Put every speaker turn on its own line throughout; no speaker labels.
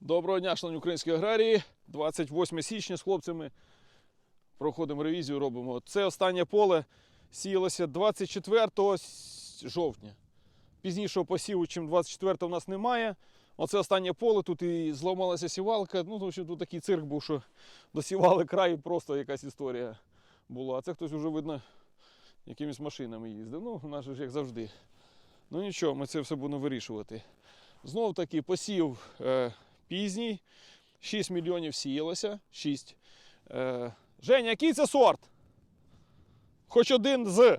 Доброго дня, шановні українські аграрії. 28 січня з хлопцями проходимо ревізію, робимо. Це останнє поле сіялося 24 жовтня. Пізнішого посіву, чим 24 у нас немає. Оце останнє поле, тут і зламалася сівалка. Ну, тому що тут такий цирк був, що досівали край, просто якась історія була. А це хтось вже, видно, якимись машинами їздив. Ну, у нас ж як завжди. Ну нічого, ми це все будемо вирішувати. Знов таки посів е, пізній. 6 мільйонів сіялося. 6. Е, Женя, який це сорт? Хоч один з.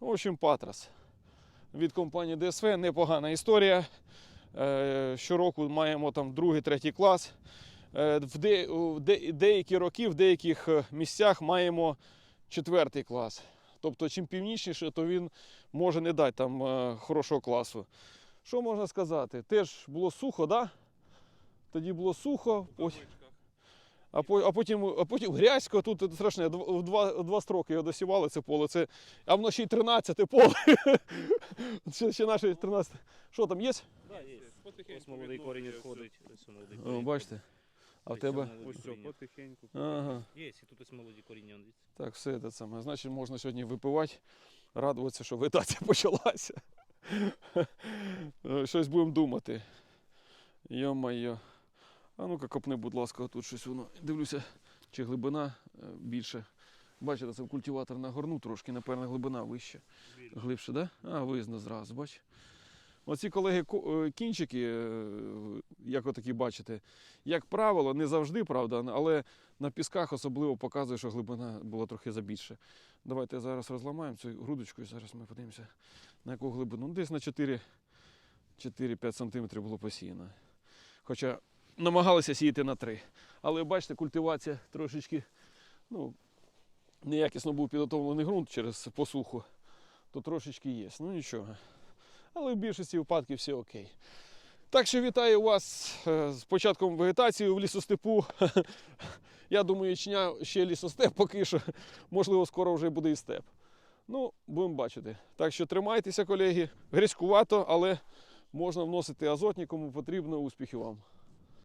В общем, Патрас. Від компанії ДСВ непогана історія. Е, Щороку маємо там другий, третій клас. Е, В де, в де, деякі роки в деяких е, місцях маємо четвертий клас. Тобто, чим північніше, то він може не дати там е, хорошого класу. Що можна сказати? Теж було сухо, да? Тоді було сухо, ось. А, по- а, потім, а потім грязько, тут страшне, в два, в два строки його досівали це поле. Це, а воно ще й 13 поле. ще, ще наше 13. Що там є?
Да, є. Ось молодий корінь відходить. Ось молодий
О,
корінь.
бачите? А в тебе?
Ось все, потихеньку.
Ага.
Є, і тут ось молоді коріння. он, дивіться.
Так, все це саме. Значить, можна сьогодні випивати, радуватися, що вегетація почалася. Е, Щось будемо думати. Йо-майо. А ну-ка копни, будь ласка, тут щось воно. Дивлюся, чи глибина е, більше. Бачите, це в культиватор нагорнув трошки, напевно, глибина вища. Глибше, так? Да? А, видно зразу, бач. Оці колеги е, кінчики, е, як отакі бачите, як правило, не завжди, правда, але на пісках особливо показує, що глибина була трохи забільше. Давайте зараз розламаємо цю грудочку і зараз ми подивимося, на яку глибину. Ну, десь на 4 4-5 см було посіяно. Хоча намагалися сіяти на 3. Але бачите, культивація трошечки ну, неякісно був підготовлений ґрунт через посуху, то трошечки є. Ну нічого. Але в більшості випадків все окей. Так що вітаю вас е, з початком вегетації в лісостепу. Я думаю, ячня ще лісостеп поки що. Можливо, скоро вже буде і степ. Ну, будемо бачити. Так що тримайтеся, колеги. Грязькувато, але можна вносити азотні, кому потрібно. Успіхів вам.